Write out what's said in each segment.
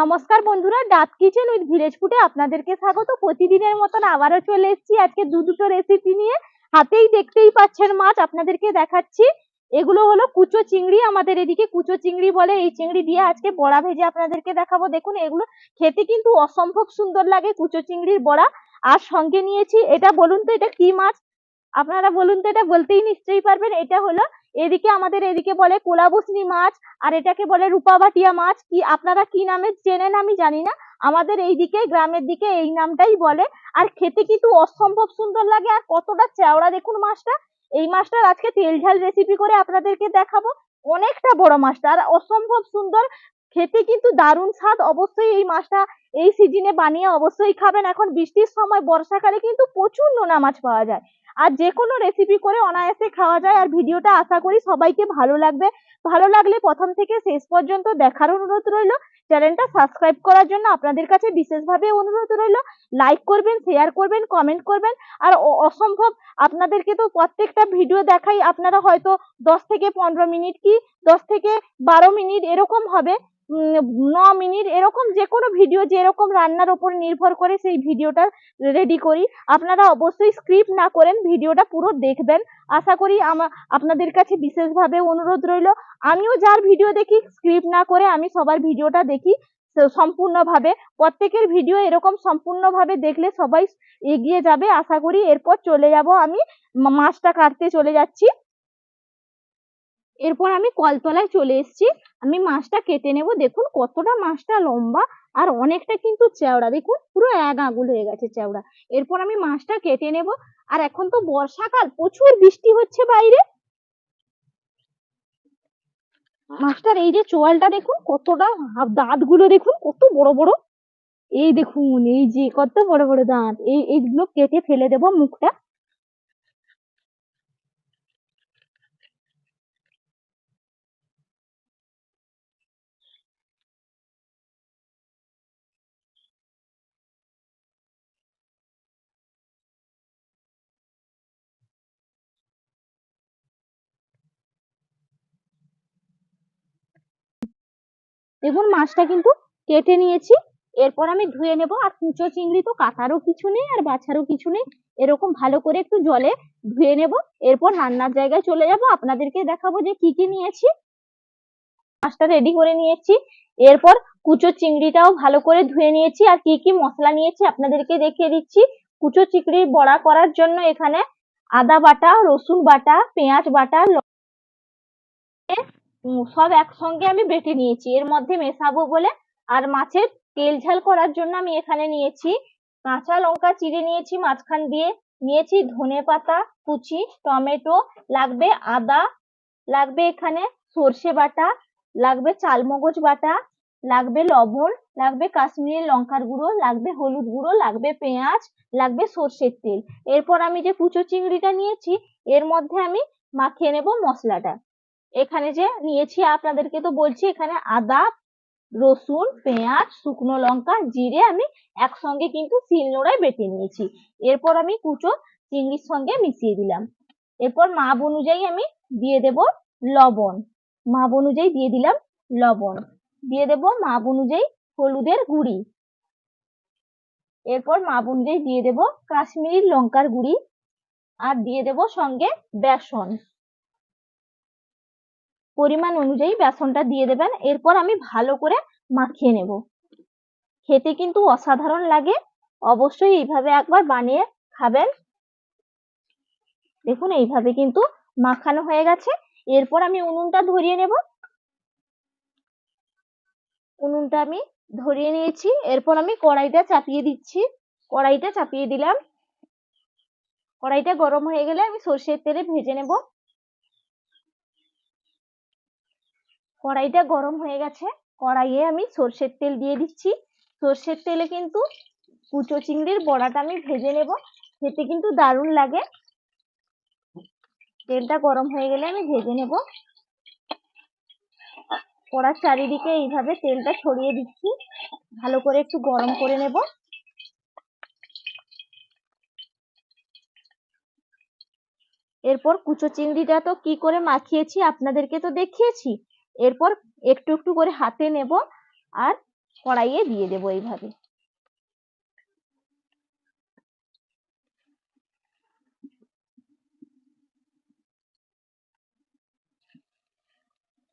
নমস্কার বন্ধুরা, ডাব কিচেন উইথ ভিলেজ ফুটে আপনাদেরকে স্বাগত। প্রতিদিনের মতন আবারও চলে এসেছি আজকে দু দুটো রেসিপি নিয়ে। হাতেই দেখতেই পাচ্ছেন মাছ, আপনাদেরকে দেখাচ্ছি। এগুলো হলো কুচো চিংড়ি, আমাদের এদিকে কুচো চিংড়ি বলে, এই চিংড়ি দিয়ে আজকে বড়া ভেজে আপনাদেরকে দেখাবো। দেখুন, এগুলো খেতে কিন্তু অসম্ভব সুন্দর লাগে কুচো চিংড়ির বড়া। আর সঙ্গে নিয়েছি, এটা বলুন তো, এটা কি মাছ? আপনারা বলুন তো, এটা বলতেই নিশ্চয়ই পারবেন। এটা হলো এদিকে আমাদের এদিকে বলে কোলাবসনি মাছ, আর এটাকে বলে রূপাবাটিয়া মাছ। কি, আপনারা কি নামে চেনেন আমি জানি না। আমাদের এইদিকে, গ্রামের দিকে এই নামটাই বলে। আর খেতে কিন্তু অসম্ভব সুন্দর লাগে, আর কতটা চেওড়া দেখুন মাছটা। এই মাছটার আজকে তেল ঝাল রেসিপি করে আপনাদেরকে দেখাবো। অনেকটা বড় মাছটা, আর অসম্ভব সুন্দর। খেতে কিন্তু দারুণ স্বাদ। অবশ্যই এই মাছটা এই সিজনে বানিয়ে অবশ্যই খাবেন। এখন বৃষ্টির সময়, বর্ষাকালে কিন্তু প্রচুর নোনা মাছ পাওয়া যায়। আর যে কোনো রেসিপি করে অনায়াসে খাওয়া যায়। আর ভিডিওটা আশা করি সবাইকে ভালো লাগবে। ভালো লাগলে প্রথম থেকে শেষ পর্যন্ত দেখার অনুরোধ রইল। চ্যানেলটা সাবস্ক্রাইব করার জন্য আপনাদের কাছে বিশেষভাবে অনুরোধ রইল। লাইক করবেন শেয়ার করবেন কমেন্ট করবেন। আর অসম্ভব আপনাদেরকে তো প্রত্যেকটা ভিডিও দেখাই। আপনারা হয়তো দশ থেকে পনেরো মিনিট কি দশ থেকে বারো মিনিট এরকম হবে। ন মিনিট এরকম যে কোনো ভিডিও যেরকম রান্নার ওপর নির্ভর করে সেই ভিডিওটা রেডি করি। আপনারা অবশ্যই স্ক্রিপ্ট না করেন ভিডিওটা পুরো দেখবেন। আশা করি আমা, আপনাদের কাছে বিশেষভাবে অনুরোধ রইল। আমিও যার ভিডিও দেখি স্ক্রিপ্ট না করে আমি সবার ভিডিওটা দেখি সম্পূর্ণভাবে। প্রত্যেকের ভিডিও এরকম সম্পূর্ণভাবে দেখলে সবাই এগিয়ে যাবে। আশা করি এরপর চলে যাব আমি। মাছটা কাটতে চলে যাচ্ছি। এরপর আমি কলতলায় চলে এসেছি। আমি মাছটা কেটে নেব। দেখুন কতটা মাছটা লম্বা আর অনেকটা কিন্তু চওড়া। দেখুন পুরো এক আঙুল হয়ে গেছে চওড়া। এরপর আমি মাছটা কেটে নেব। আর এখন তো বর্ষাকাল, প্রচুর বৃষ্টি হচ্ছে বাইরে। মাছটার এই যে চোয়ালটা দেখুন, কতটা দাঁতগুলো দেখুন, কত বড় বড়। এই দেখুন, এই যে কত বড় বড় দাঁত। এই এইগুলো কেটে ফেলে দেব মুখটা। দেখুন মাছটা কিন্তু কেটে নিয়েছি। এরপর আমি ধুয়ে নেব। আর কুচো চিংড়ি তো কাটারও কিছু নেই, আর বাছারও কিছু নেই। এরকম ভালো করে একটু জলে ধুয়ে নেব। এরপর রান্নার জায়গায় চলে যাব। আপনাদেরকে দেখাবো যে কি কি নিয়েছি। মাছটা রেডি করে নিয়েছি। এরপর কুচো চিংড়িটাও ভালো করে ধুয়ে নিয়েছি। আর কি কি মশলা নিয়েছি আপনাদেরকে দেখিয়ে দিচ্ছি। কুচো চিংড়ি বড়া করার জন্য এখানে আদা বাটা, রসুন বাটা, পেঁয়াজ বাটা সব একসঙ্গে আমি বেটে নিয়েছি। এর মধ্যে মেশাবো বলে আর মাছের তেল ঝাল করার জন্য আমি এখানে নিয়েছি কাঁচা লঙ্কা চিড়ে নিয়েছি, মাঝখান দিয়ে নিয়েছি ধনে পাতা, কুচি, টমেটো, লাগবে আদা, লাগবে এখানে সর্ষে বাটা, লাগবে চালমগজ বাটা, লাগবে লবণ, লাগবে কাশ্মীরি লঙ্কার গুঁড়ো, লাগবে হলুদ গুঁড়ো, লাগবে পেঁয়াজ, লাগবে সর্ষের তেল। এরপর আমি যে কুচো চিংড়িটা নিয়েছি, এর মধ্যে আমি মাখিয়ে নেব মশলাটা। এখানে যে নিয়েছি আপনাদেরকে তো বলছি, এখানে আদা রসুন, পেঁয়াজ, শুকনো লঙ্কা, জিরে আমি একসঙ্গে কিন্তু শিলনোড়ায় বেটে নিয়েছি। এরপর আমি কুচো চিংড়ির সঙ্গে মিশিয়ে দিলাম। এরপর মাপ অনুযায়ী আমি দিয়ে দেব লবণ। মাপ অনুযায়ী দিয়ে দিলাম লবণ। দিয়ে দেব মাপ অনুযায়ী হলুদের গুঁড়ি। এরপর মাপ অনুযায়ী দিয়ে দেব কাশ্মীরি লঙ্কার গুঁড়ি। আর দিয়ে দেব সঙ্গে বেসন। পরিমাণ অনুযায়ী বেসনটা দিয়ে দেবেন। এরপর আমি ভালো করে মাখিয়ে নেব। খেতে কিন্তু অসাধারণ লাগে। অবশ্যই এইভাবে একবার বানিয়ে খাবেন। দেখুন, এইভাবে কিন্তু মাখানো হয়ে গেছে। এরপর আমি উনুনটা ধরিয়ে নেব। উনুনটা আমি ধরিয়ে নিয়েছি। এরপর আমি কড়াইটা চাপিয়ে দিচ্ছি। কড়াইটা চাপিয়ে দিলাম। কড়াইটা গরম হয়ে গেলে আমি সর্ষের তেলে ভেজে নেব। কড়াইটা গরম হয়ে গেছে। কড়াইয়ে আমি সর্ষের তেল দিয়ে দিচ্ছি। সর্ষের তেলে কিন্তু কুচো চিংড়ির বড়াটা আমি ভেজে নেব। খেতে কিন্তু দারুণ লাগে। তেলটা গরম হয়ে গেলে আমি ভেজে নেব। কড়ার চারিদিকে এইভাবে তেলটা ছড়িয়ে দিচ্ছি। ভালো করে একটু গরম করে নেব। এরপর কুচো চিংড়িটা তো কি করে মাখিয়েছি আপনাদেরকে তো দেখিয়েছি। এরপর একটু একটু করে হাতে নেব আর কড়াইয়ে দিয়ে দেবো এইভাবে।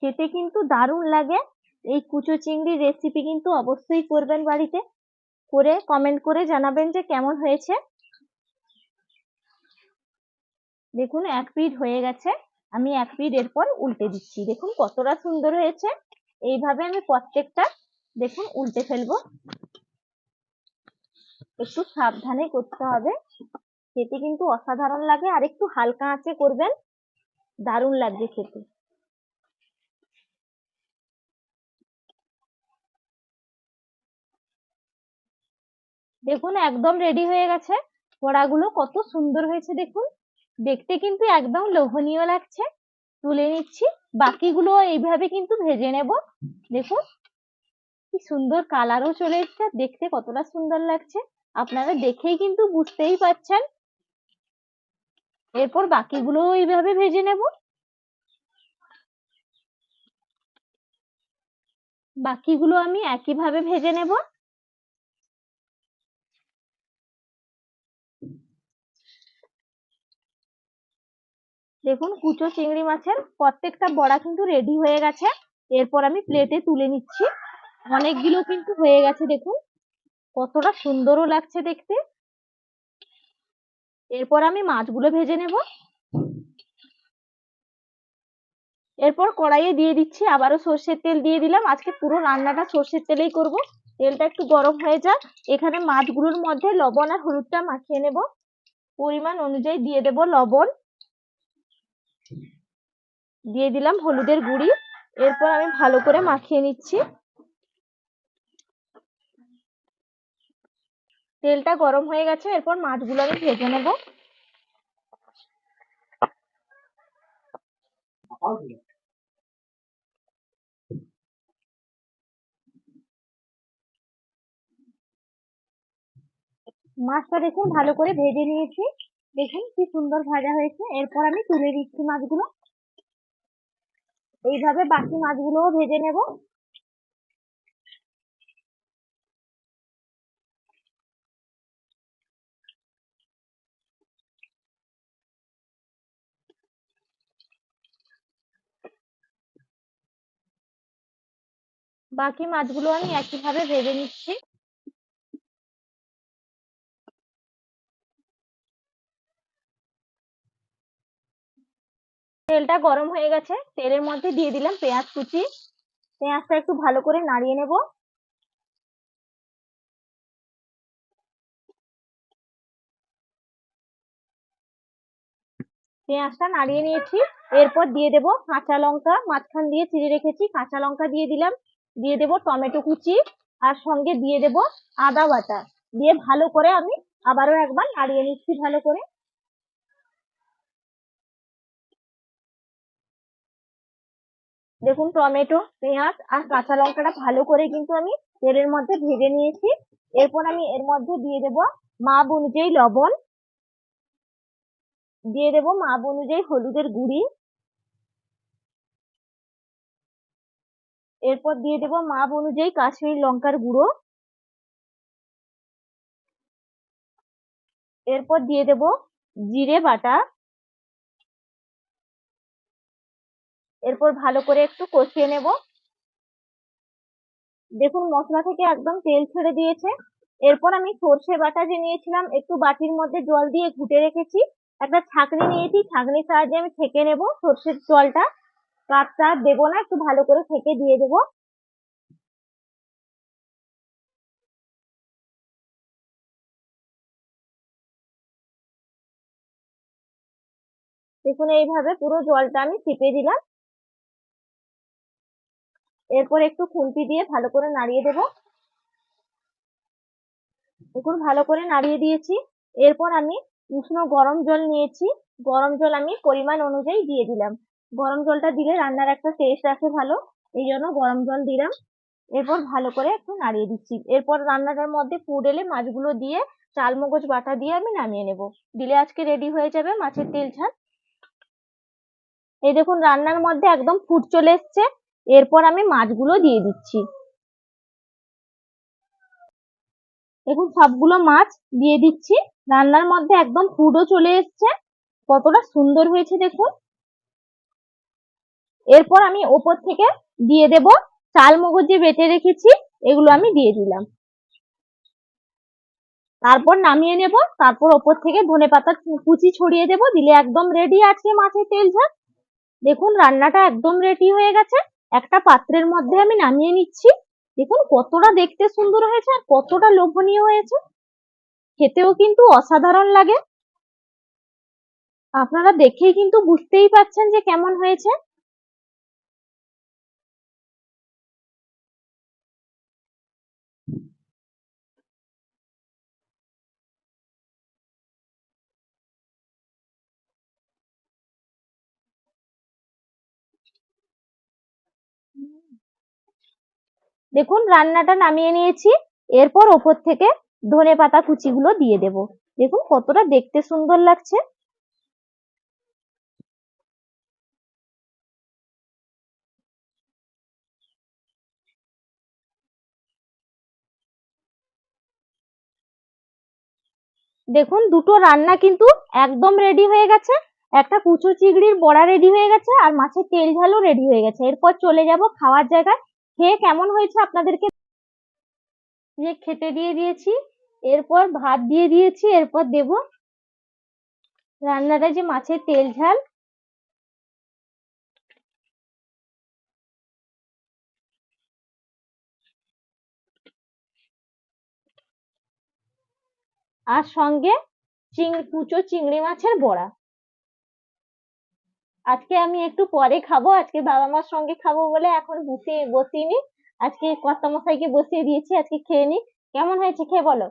খেতে কিন্তু দারুণ লাগে। এই কুচো চিংড়ির রেসিপি কিন্তু অবশ্যই করবেন বাড়িতে। করে কমেন্ট করে জানাবেন যে কেমন হয়েছে। দেখুন, এক পিঠ হয়ে গেছে। আমি এক পিঠ এরপর উল্টে দিচ্ছি। দেখুন কতটা সুন্দর হয়েছে। এইভাবে আমি প্রত্যেকটা, দেখুন উল্টে ফেলব। একটু সাবধানে করতে হবে। খেতে কিন্তু অসাধারণ লাগে। আর একটু হালকা আঁচে করবেন, দারুণ লাগবে খেতে। দেখুন একদম রেডি হয়ে গেছে। বড়াগুলো কত সুন্দর হয়েছে, দেখুন। দেখতে কিন্তু একদম লোভনীয় লাগছে। তুলে নিচ্ছি। বাকিগুলো এইভাবে কিন্তু ভেজে নেব। দেখুন, কি সুন্দর কালারও চলে এসছে। দেখতে কতটা সুন্দর লাগছে। আপনারা দেখেই কিন্তু বুঝতেই পারছেন। এরপর বাকিগুলো এইভাবে ভেজে নেব। বাকিগুলো আমি একইভাবে ভেজে নেব। দেখুন, কুচো চিংড়ি মাছের প্রত্যেকটা বড়া কিন্তু রেডি হয়ে গেছে। এরপর আমি প্লেটে তুলে নিচ্ছি। অনেকগুলো কিন্তু হয়ে গেছে, দেখুন। কতটা সুন্দরও লাগছে দেখতে। এরপর আমি মাছগুলো ভেজে নেব। এরপর কড়াইয়ে দিয়ে দিচ্ছি, আবারও সর্ষের তেল দিয়ে দিলাম। আজকে পুরো রান্নাটা সর্ষের তেলেই করব। তেলটা একটু গরম হয়ে যাক। এখানে মাছগুলোর মধ্যে লবণ আর হলুদটা মাখিয়ে নেব। পরিমাণ অনুযায়ী দিয়ে দেব লবণ। দিয়ে দিলাম হলুদের গুঁড়ি। এরপর আমি ভালো করে মাখিয়ে নিচ্ছি। তেলটা গরম হয়ে গেছে, এরপর মাছগুলো আমি ভেজে নেব। মাছটা দেখুন ভালো করে ভেজে নিয়েছি। দেখুন কি সুন্দর ভাজা হয়েছে। এরপর আমি তুলে দিচ্ছি মাছগুলো। এইভাবে বাকি মাছগুলোও ভেজে নেব। বাকি মাছগুলো আমি একইভাবে ভেজে নিচ্ছি। তেলটা গরম হয়ে গেছে। তেলের মধ্যে দিয়ে দিলাম পেঁয়াজ কুচি। পেঁয়াজটা একটু ভালো করে নাড়িয়ে নেব। পেঁয়াজটা নাড়িয়ে নিয়েছি। এরপর দিয়ে দেব কাঁচা লঙ্কা। মাঝখান দিয়ে চিড়ে রেখেছি। কাঁচা লঙ্কা দিয়ে দিলাম। দিয়ে দেব টমেটো কুচি। আর সঙ্গে দিয়ে দেব আদা বাটা। দিয়ে ভালো করে আমি আবারও একবার নাড়িয়ে নিচ্ছি ভালো করে। দেখুন, টমেটো, পেঁয়াজ আর কাঁচা লঙ্কাটা ভালো করে কিন্তু আমি তেলের মধ্যে ভেজে নিয়েছি। এরপর আমি এর মধ্যে দিয়ে দেব মাপ অনুযায়ী লবণ। দিয়ে দেব মাপ অনুযায়ী হলুদের গুঁড়ি। এরপর দিয়ে দেব মাপ অনুযায়ী কাশ্মীর লঙ্কার গুঁড়ো। এরপর দিয়ে দেব জিরে বাটা। এরপর ভালো করে একটু কষিয়ে নেব। দেখুন, মশলা থেকে একদম তেল ছেড়ে দিয়েছে। এরপর আমি সর্ষে বাটা যে নিয়েছিলাম, একটু বাটির মধ্যে জল দিয়ে ঘুটে রেখেছি। একটা ছাঁকনি নিয়েছি, ছাঁকনির সাহায্যে আমি ছেঁকে নেব সর্ষের জলটা। কাপটা দেবো না, একটু ভালো করে ছেঁকে দিয়ে দেবো। দেখুন, এইভাবে পুরো জলটা আমি চিপে দিলাম। এরপর একটু খুন্তি দিয়ে ভালো করে নাড়িয়ে দেব। দেখুন, ভালো করে নাড়িয়ে দিয়েছি। এরপর আমি উষ্ণ গরম জল নিয়েছি। গরম জল আমি পরিমাণ অনুযায়ী দিয়ে দিলাম। গরম জলটা দিলে রান্নার একটা টেস্ট আসে ভালো, এই জন্য গরম জল দিলাম। এরপর ভালো করে একটু নাড়িয়ে দিচ্ছি। এরপর রান্নাটার মধ্যে ফুড এলে মাছগুলো দিয়ে চালমগজ বাটা দিয়ে আমি নামিয়ে নেব। দিলে আজকে রেডি হয়ে যাবে মাছের তেল ঝাল। এই দেখুন, রান্নার মধ্যে একদম ফুট চলে এসছে। এরপর আমি মাছগুলো দিয়ে দিচ্ছি। দেখুন, সবগুলো মাছ দিয়ে দিচ্ছি। রান্নার মধ্যে একদম পুরো চলে এসছে। কতটা সুন্দর হয়েছে দেখুন। এরপর আমি ওপর থেকে দিয়ে দেব চাল মগজ যে বেটে রেখেছি, এগুলো আমি দিয়ে দিলাম। তারপর নামিয়ে নেব, তারপর ওপর থেকে ধনে পাতা কুচি ছড়িয়ে দেব। দিলে একদম রেডি আছে মাছের তেল ঝাল। দেখুন, রান্নাটা একদম রেডি হয়ে গেছে। একটা পাত্রের মধ্যে আমি নামিয়ে নিচ্ছি। দেখুন কতটা দেখতে সুন্দর হয়েছে আর কতটা লোভনীয় হয়েছে। খেতেও কিন্তু অসাধারণ লাগে। আপনারা দেখেই কিন্তু বুঝতেই পারছেন যে কেমন হয়েছে। দেখুন, রান্নাটা নামিয়ে নিয়েছি। এরপর ওপর থেকে ধনে পাতা কুচিগুলো দিয়ে দেব। দেখুন, কতটা দেখতে সুন্দর লাগছে। দেখুন, দুটো রান্না কিন্তু একদম রেডি হয়ে গেছে। একটা কুচো চিংড়ির বড়া রেডি হয়ে গেছে আর মাছের তেল ঝালও রেডি হয়ে গেছে। এরপর চলে যাব খাওয়ার জায়গায়। খেয়ে কেমন হয়েছে আপনাদেরকে? যে খেতে দিয়ে দিয়েছি, এরপর ভাত দিয়ে দিয়েছি, এরপর দেব রান্নাটা যে মাছের তেল ঝাল। আর সঙ্গে চিংড়ি কুচো চিংড়ি মাছের বড়া। আজকে আমি একটু পরে খাব, আজকে বাবা মার সঙ্গে খাব বলে এখন বসে, বসিনি। আজকে কর্তা মশাইকে বসিয়ে দিয়েছি, আজকে খেয়ে নি। কেমন হয়েছে খেয়ে বলো?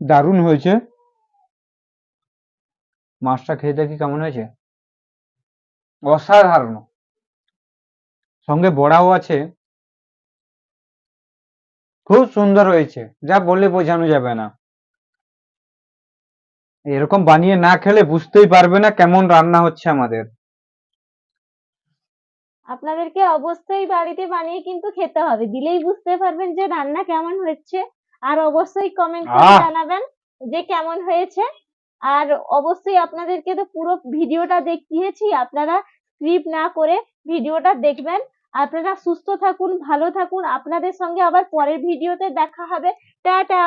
দারুণ হয়েছে। মাছটা খেয়ে দেখি কেমন হয়েছে। অসাধারণ। সঙ্গে বড়াও আছে। খুব সুন্দর হয়েছে। যা বলে বোঝানো যাবে না। এরকম বানিয়ে না খেলে বুঝতেই পারবে না কেমন রান্না হচ্ছে আমাদের। আপনাদেরকে অবশ্যই বাড়িতে বানিয়ে কিন্তু খেতে হবে। দিলেই বুঝতে পারবেন যে রান্না কেমন হচ্ছে। আর অবশ্যই কমেন্ট করে জানাবেন যে কেমন হয়েছে। আর অবশ্যই আপনাদেরকে তো পুরো ভিডিওটা দেখিয়েছি। আপনারা স্ক্রিপ্ট না করে ভিডিওটা দেখবেন। আপনারা সুস্থ থাকুন ভালো থাকুন। আপনাদের সঙ্গে আবার পরের ভিডিওতে দেখা হবে। টাটা!